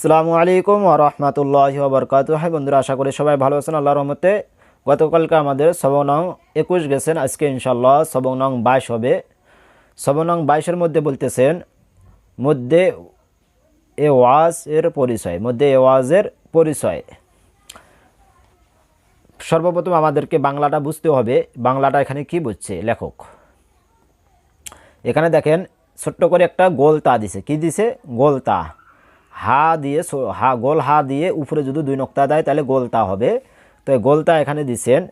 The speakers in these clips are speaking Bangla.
আসসালামু আলাইকুম রহমতুল্লাহ বরকাত হাই বন্ধুরা, আশা করি সবাই ভালো আছেন, আল্লাহর রহমতে। গতকালকে আমাদের সবং নং একুশ গেছেন, আজকে ইনশাল্লাহ সবং নং বাইশ হবে। সবং নং বাইশের মধ্যে বলতেছেন, মধ্যে এ ওয়াজ এর পরিচয়, মধ্যে এ ওয়াজের পরিচয়। সর্বপ্রথম আমাদেরকে বাংলাটা বুঝতে হবে, বাংলাটা এখানে কি বুঝছে, লেখক? এখানে দেখেন, ছোট্ট করে একটা গোল তা দিছে। কি দিছে? গোল তা হা দিয়ে হা, গোল হা দিয়ে উপরে যদি দুই নক্তা দেয়, তাহলে গোলতা হবে। তো গোলতা এখানে দিছেন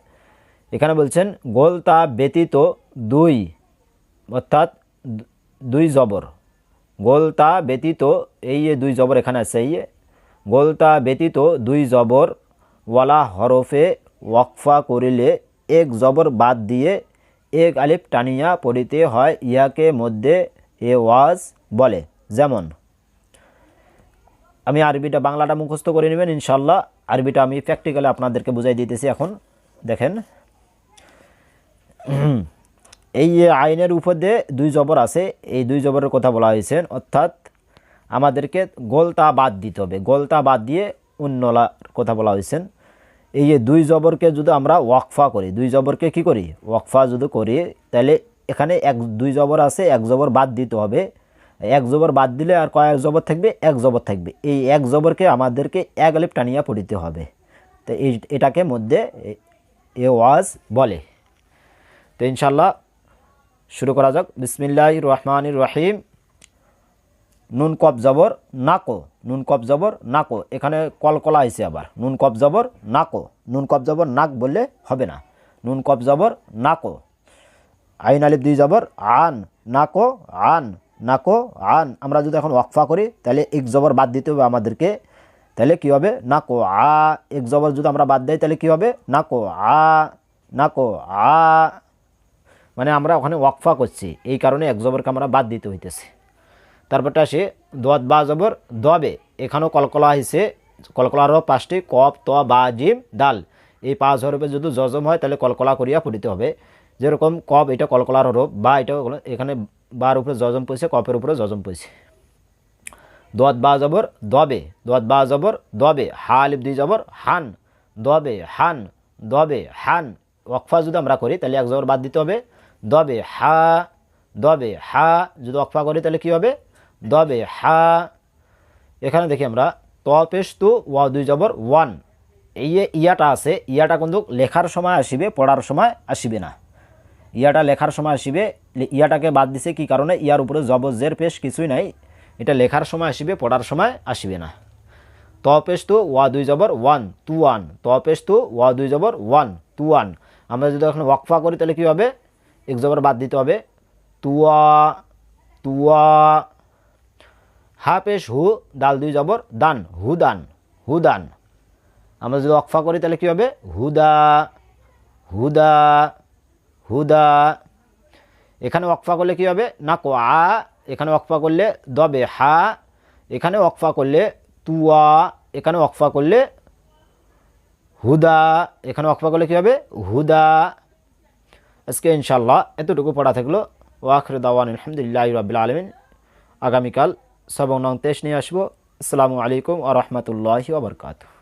এখানে বলছেন, গোলতা ব্যতীত দুই, অর্থাৎ দুই জবর। গোলতা ব্যতীত, এই দুই জবর এখানে আছে, এই গোলতা ব্যতীত দুই জবর, ওয়ালা হরফে ওয়াকফা করিলে এক জবর বাদ দিয়ে এক আলিফ টানিয়া পড়িতে হয়, ইহাকে মধ্যে এ ওয়াজ বলে। যেমন আমি আরবিটা বাংলাটা মুখস্থ করে নেবেন ইনশাল্লাহ আরবিটা আমি প্র্যাকটিক্যালি আপনাদেরকে বুঝাই দিতেছি এখন। দেখেন। এই আইনের উপর দিয়ে দুই জবর আছে, এই দুই জবরের কথা বলা হয়েছে। অর্থাৎ আমাদেরকে গোলতা বাদ দিতে হবে। গোলতা বাদ দিয়ে উন্নলার কথা বলা হয়েছে। এই যে দুই জবরকে যদি আমরা ওয়াকফা করি, দুই জবরকে কি করি? ওয়াকফা যদি করি, তাহলে এখানে এক, দুই জবর আছে, এক জবর বাদ দিতে হবে। এক জবর বাদ দিলে আর কয়েক জবর থাকবে, এক জবর থাকবে। এই এক জবরকে আমাদেরকে এক আলিফ টানিয়া পড়িতে হবে। তো এই এটাকে মধ্যে এ- ওয়াজ বলে। তো ইনশাল্লাহ শুরু করা যাক। বিসমিল্লাহ রহমান রহিম। নুন কপ জবর, নাকো। নুন কপ জবর, নাকো। এখানে কলকলা আইছে আবার। নুন কপ জবর, নাকো। নুন কপ জবর, নাক বললে হবে না। নুন কপ জবর, নাকো। আইন আলিফ দুই জবর, আন। নাকো, আন। নাকো, আন। আমরা যদি এখন ওয়াকফা করি, তাহলে এক জবর বাদ দিতে হবে আমাদেরকে। তাহলে কি হবে? নাকো, আ। এক জবর যদি আমরা বাদ দেই, তাহলে কি হবে? নাকো, আ। নাকো, আ। মানে আমরা ওখানে ওয়াকফা করছি। এই কারণে এক জবরকে আমরা বাদ দিতে হইতেছে। তারপরটা আসে, দোয়াত বা জবর দবে এখানেও কলকলা হয়েছে কলকলারও পাঁচটি কপ ত, বা, জিম ডাল এই পাঁচ হরফে যদি জজম হয়, তাহলে কলকলা করিয়া পড়িতে হবে। যেরকম কপ এটা কলকলার হরফ বা, এটা এখানে বার উপরে জজম পড়ছে, কপের উপরে জজম পড়ছে। দোয়াত বা জবর, দবে। দোয়াত বা জবর, দবে। হা আলিফ দুই জবর, হান। দবে হান। দবে, হান। ওয়াকফা যদি আমরা করি, তাহলে এক জবর বাদ দিতে হবে। দবে, হা। দবে, হা। যদি ওয়াকফা করি, তাহলে কি হবে? দবে, হা। এখানে দেখি আমরা তপেশ তু ওয়া দুই জবর, ওয়ান। এই ইয়াটা আছে, ইয়াটা কিন্তু লেখার সময় আসিবে, পড়ার সময় আসিবে না। ইয়াটা লেখার সময় আসিবে। ইয়াটাকে বাদ দিছে কি কারণে? ইয়ার উপরে জবর জের পেশ কিছুই নাই। এটা লেখার সময় আসিবে, পড়ার সময় আসিবে না। তপেশ তু ওয়া দুই জবর ওয়ান টু ওয়ান তপেশ তু ওয়া দুই জবর ওয়ান টু ওয়ান আমরা যদি এখন ওয়াকফা করি তাহলে কী হবে? এক জবর বাদ দিতে হবে। তুয়া তুয়া হা পেশ হু ডাল দুই জবর, দান, হুদান হুদান। আমরা যদি অকফা করি তাহলে কী হবে? হুদা হুদা হুদা। এখানে ওয়াকফা করলে কী হবে? না কো আ এখানে ওয়াকফা করলে দবে হা এখানে ওয়াকফা করলে তুয়া। এখানে ওয়াকফা করলে হুদা। এখানে ওয়াকফা করলে কী হবে? হুদা। আজকে ইনশাল্লাহ এতটুকু পড়া থাকল। ওয়াখর দাওয়ান আলহামদুলিল্লাহ রবিল আলমিন। আগামীকাল সবং নং তেইশ নিয়ে আসব। আসসালামু আলাইকুম আ রহমতুল্লাহি ওবরকাতু